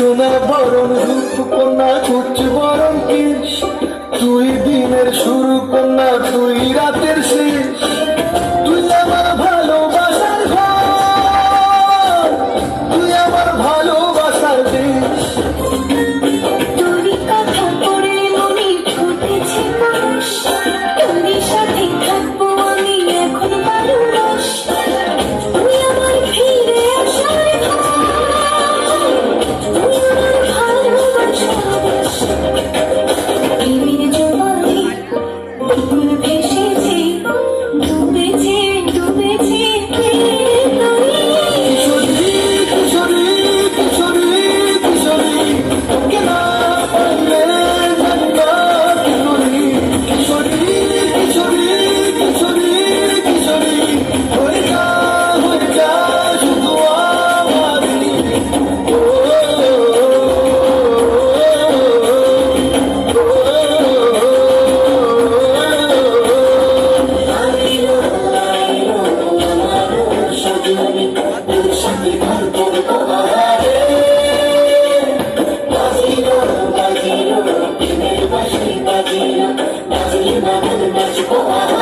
সোনা বরণ রূপকন্যা কুচ বরণ কি তুই দিনের শুরু কন্যা তুই রাতে 我我我